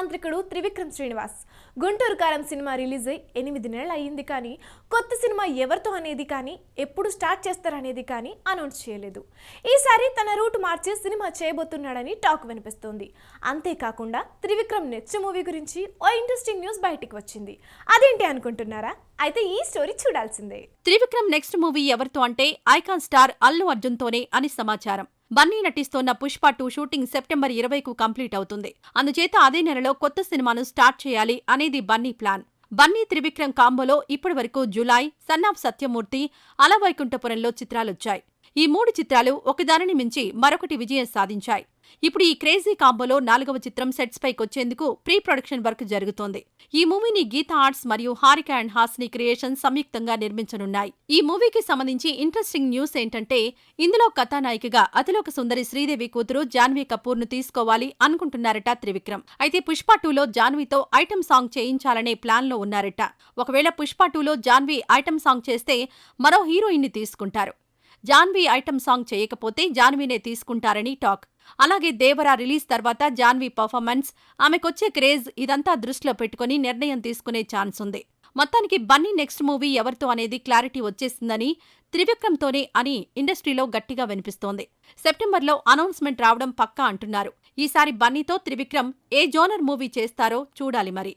మాంత్రికుడు త్రివిక్రమ్ శ్రీనివాస్. గుంటూరు కారం cinema release అయ్యి ఎనిమిది నెలలు అయ్యింది కానీ కొత్త సినిమా ఎవరితో అనేది కానీ ఎప్పుడు స్టార్ట్ చేస్తారనేది కానీ అనౌన్స్ చేయలేదు. ఈసారి తన రూట్ మార్చి సినిమా చేయబోతున్నాడని టాక్ వినిపిస్తోంది. అంతేకాకుండా త్రివిక్రమ్ నెక్స్ట్ మూవీ గురించి ఓ ఇంట్రెస్టింగ్ న్యూస్ బయటికి వచ్చింది. అదేంటి అనుకుంటున్నారా? అయితే ఈ స్టోరీ చూడాల్సిందే. త్రివిక్రమ్ నెక్స్ట్ మూవీ ఎవరితో అంటే ఐకాన్ స్టార్ అల్లు అర్జున్తోనే అని సమాచారం. బన్నీ నటిస్తోన్న పుష్ప టూ షూటింగ్ సెప్టెంబర్ ఇరవైకు కంప్లీట్ అవుతుంది. అందుచేత అదే నెలలో కొత్త సినిమాను స్టార్ట్ చేయాలి అనేది బన్నీ ప్లాన్. బన్నీ త్రివిక్రమ్ కాంబోలో ఇప్పటి వరకు జులై సన్ ఆఫ్ సత్యమూర్తి అలవైకుంఠపురంలో చిత్రాలొచ్చాయి. ఈ మూడు చిత్రాలు ఒకదానిని మించి మరొకటి విజయం సాధించాయి. ఇప్పుడు ఈ క్రేజీ కాంబోలో నాలుగవ చిత్రం సెట్స్ పైకొచ్చేందుకు ప్రీ ప్రొడక్షన్ వర్క్ జరుగుతోంది. ఈ మూవీని గీతా ఆర్ట్స్ మరియు హారిక అండ్ హాస్ని క్రియేషన్ సంయుక్తంగా నిర్మించనున్నాయి. ఈ మూవీకి సంబంధించి ఇంట్రెస్టింగ్ న్యూస్ ఏంటంటే ఇందులో కథానాయికగా అతిలోక సుందరి శ్రీదేవి కూతురు జాన్వీ కపూర్ను తీసుకోవాలి అనుకుంటున్నారట త్రివిక్రమ్. అయితే పుష్ప టూలో జాన్వీతో ఐటమ్ సాంగ్ చేయించాలనే ప్లాన్లో ఉన్నారట. ఒకవేళ పుష్ప టూలో జాన్వీ ఐటమ్ సాంగ్ చేస్తే మరో హీరోయిన్ని తీసుకుంటారు. జాన్వీ ఐటమ్ సాంగ్ చేయకపోతే జాన్వీనే తీసుకుంటారని టాక్. అలాగే దేవరా రిలీజ్ తర్వాత జాన్వీ పర్ఫార్మెన్స్ ఆమెకొచ్చే క్రేజ్ ఇదంతా దృష్టిలో పెట్టుకుని నిర్ణయం తీసుకునే ఛాన్స్ ఉంది. మొత్తానికి బన్నీ నెక్స్ట్ మూవీ ఎవరితో అనేది క్లారిటీ వచ్చేసిందని త్రివిక్రమ్తోనే అని ఇండస్ట్రీలో గట్టిగా వినిపిస్తోంది. సెప్టెంబర్లో అనౌన్స్మెంట్ రావడం పక్కా అంటున్నారు. ఈసారి బన్నీతో త్రివిక్రమ్ ఏ జోనర్ మూవీ చేస్తారో చూడాలి మరి.